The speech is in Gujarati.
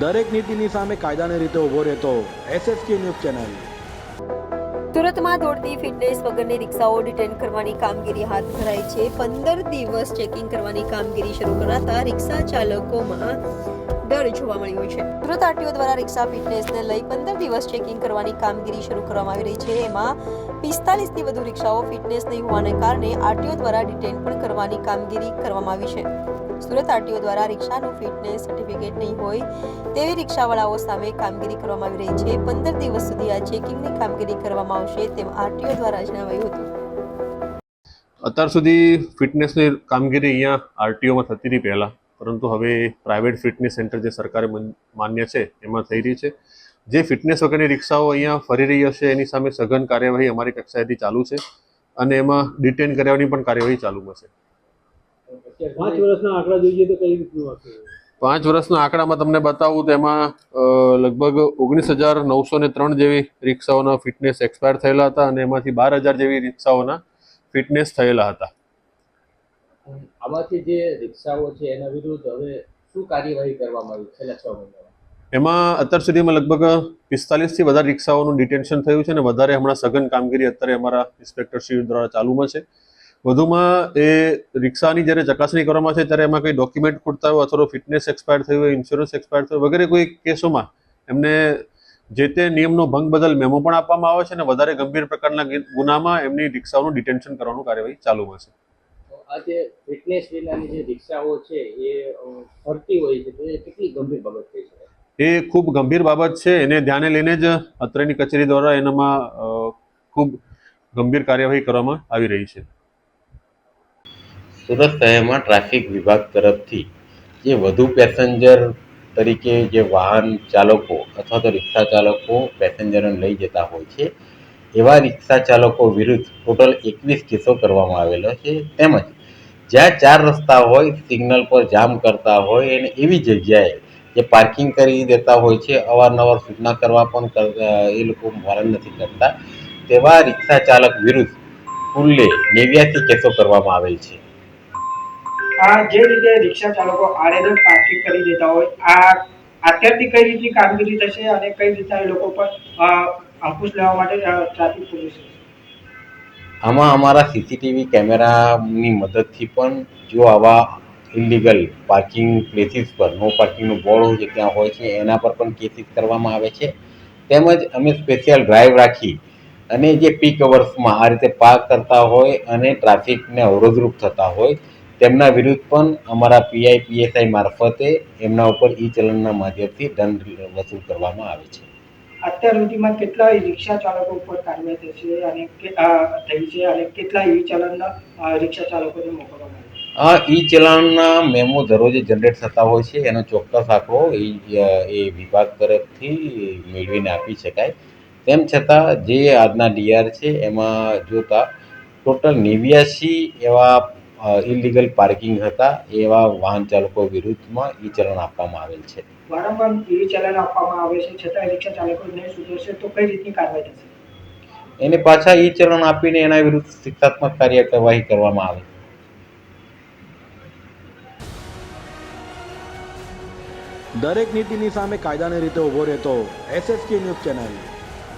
દરેક નીતિની સામે કાયદાની રીતે ઊભો રહેતો એસએસકે ન્યૂઝ ચેનલ. સુરતમાં દોડતી ફિટનેસ વગરની રિક્ષાઓ ડિટેન કરવાની કામગીરી હાથ ધરાઈ છે. પંદર દિવસ ચેકિંગ કરવાની કામગીરી શરૂ કરાતા રિક્ષા ચાલકોમાં ડર જોવા મળ્યો છે. સુરત આરટીઓ દ્વારા રિક્ષા ફિટનેસને લઈ પંદર દિવસ ચેકિંગ કરવાની કામગીરી શરૂ કરવામાં આવી રહી છે. એમાં પિસ્તાલીસથી વધુ રિક્ષાઓ ફિટનેસ નહીં હોવાને કારણે આરટીઓ દ્વારા ડિટેન પણ કરવાની કામગીરી કરવામાં આવી છે. સુરત આરટીઓ દ્વારા રિક્ષાનું ફિટનેસ સર્ટિફિકેટ નહીં હોય તેવી રિક્ષાવાળાઓ સામે કામગીરી કરવામાં આવી રહી છે. પંદર દિવસ સુધી આ ચેકિંગની કામગીરી કરવામાં આવશે તેમ આરટીઓ દ્વારા જણાવાયું હતું. અત્યાર સુધી ફિટનેસની કામગીરી અહીંયા આરટીઓમાં થતી હતી પહેલાં. પરંતુ હવે પ્રાઇવેટ ફિટનેસ સેન્ટર જે સરકારે માન્ય છે એમાં થઈ રહી છે. જે ફિટનેસ વગરની રિક્ષાઓ અહીંયા ફરી રહી હશે એની સામે સઘન કાર્યવાહી અમારી કક્ષાએથી ચાલુ છે અને એમાં ડિટેન કર્યાની પણ કાર્યવાહી ચાલુ હશે પાંચ વર્ષના આંકડા જોઈએ તો કઈ રીતનું પાંચ વર્ષના આંકડામાં તમને બતાવું તો એમાં લગભગ ઓગણીસ હજાર નવસો ને ત્રણ જેવી રિક્ષાઓના ફિટનેસ એક્સપાયર થયેલા હતા અને એમાંથી બાર હજાર જેવી રિક્ષાઓના ફિટનેસ થયેલા હતા. આમાંથી જે રિક્ષાઓ છે એના વિરુદ્ધ હવે શું કાર્યવાહી કરવામાં આવી છેલ્લા છ મહિનામાં? એમાં અત્યાર સુધીમાં લગભગ પિસ્તાલીસથી વધારે રિક્ષાઓનું ડિટેન્શન થયું છે અને વધારે હમણાં સઘન કામગીરી અત્યારે અમારા ઇન્સ્પેક્ટરશ્રી દ્વારા ચાલુમાં છે. વધુમાં એ રિક્ષાની જ્યારે ચકાસણી કરવામાં છે ત્યારે એમાં કંઈ ડોક્યુમેન્ટ ખૂટતા હોય અથવા ફિટનેસ એક્સપાયર થયું હોય ઇન્સ્યોરન્સ એક્સપાયર થયું વગેરે કોઈ કેસોમાં એમને જે તે નિયમનો ભંગ બદલ મેમો પણ આપવામાં આવે છે અને વધારે ગંભીર પ્રકારના ગુનામાં એમની રિક્ષાઓનું ડિટેન્શન કરવાનું કાર્યવાહી ચાલુમાં છે. આ જે ફિટનેસ વિનાની જે રિક્ષાઓ છે એ ફરતી હોય છે તો એ કેટલી ગંભીર બાબત થઈ શકે? એ ખૂબ ગંભીર બાબત છે. એને ધ્યાને લઈને જ અત્રેની કચેરી દ્વારા એનામાં ખૂબ ગંભીર કાર્યવાહી કરવામાં આવી રહી છે. સુરત શહેરમાં ટ્રાફિક વિભાગ તરફથી જે વધુ પેસેન્જર તરીકે જે વાહન ચાલકો અથવા તો રિક્ષા ચાલકો પેસેન્જરોને લઈ જતા હોય છે એવા રિક્ષા ચાલકો વિરુદ્ધ ટોટલ એકવીસ કેસો કરવામાં આવેલો છે. તેમજ જ્યાં ચાર રસ્તા હોય, સિગ્નલ પર જામ કરતા હોય અને એવી જગ્યાએ જે પાર્કિંગ કરી દેતા હોય છે, અવારનવાર સૂચના કરવા પણ એ લોકો પાલન નથી કરતા. તેવા રિક્ષા ચાલક વિરુદ્ધ કુલ્લે નેવ્યાસી કેસો કરવામાં આવેલ છે. આ જે રીતે રિક્ષા ચાલકો આડેધડ પાર્કિંગ કરી દેતા હોય, આ અત્યારથી કઈ રીતની કામગીરી થશે અને કઈ રીતના એ લોકો પર અંકુશ લેવા માટે ટ્રાફિક પોલીસ આમાં અમારા સીસીટીવી કેમેરાની મદદથી પણ જો આવા ઇલીગલ પાર્કિંગ પ્લેસીસ પર નો પાર્કિંગનું બોર્ડ જે ત્યાં હોય છે, એના પર પણ કેસીસ કરવામાં આવે છે. તેમજ અમે સ્પેશિયલ ડ્રાઈવ રાખી અને જે પીક અવર્સમાં આ રીતે પાર્ક કરતા હોય અને ટ્રાફિકને અવરોધરૂપ થતા હોય, તેમના વિરુદ્ધ પણ અમારા પીઆઈ પીએસઆઈ મારફતે એમના ઉપર ઈ ચલણના માધ્યમથી દંડ વસૂલ કરવામાં આવે છે. અત્યાર સુધીમાં કેટલા રિક્ષા ચાલકો ઉપર કાર્યવાહી થશે અને થઈ છે અને કેટલા ઈ ચલણના રિક્ષા ચાલકોને મોકલવામાં આ ઈ ચલણના મેમો દરરોજ જનરેટ થતા હોય છે. એનો ચોક્કસ આંકડો એ વિભાગ તરફથી મેળવીને આપી શકાય. તેમ છતાં, જે આજના ડીઆર છે, એમાં જોતા ટોટલ નેવ્યાસી એવા ઇલીગલ પાર્કિંગ હતા એવા વાહન ચાલકો વિરુદ્ધમાં ઈ ચલણ આપવામાં આવેલ છે. વારંવાર ઈ ચલણ આપવામાં આવે છે છતાં રિક્ષા ચાલકો નહીં સુધરશે તો કઈ રીતની કાર્યવાહી થશે? એને પાછા ઈ ચલણ આપીને એના વિરુદ્ધ શિક્ષાત્મક કાર્યવાહી કરવામાં આવે. દરેક નીતિની સામે કાયદાની રીતે ઊભો રહેતો એસએસકે ન્યૂઝ ચેનલ.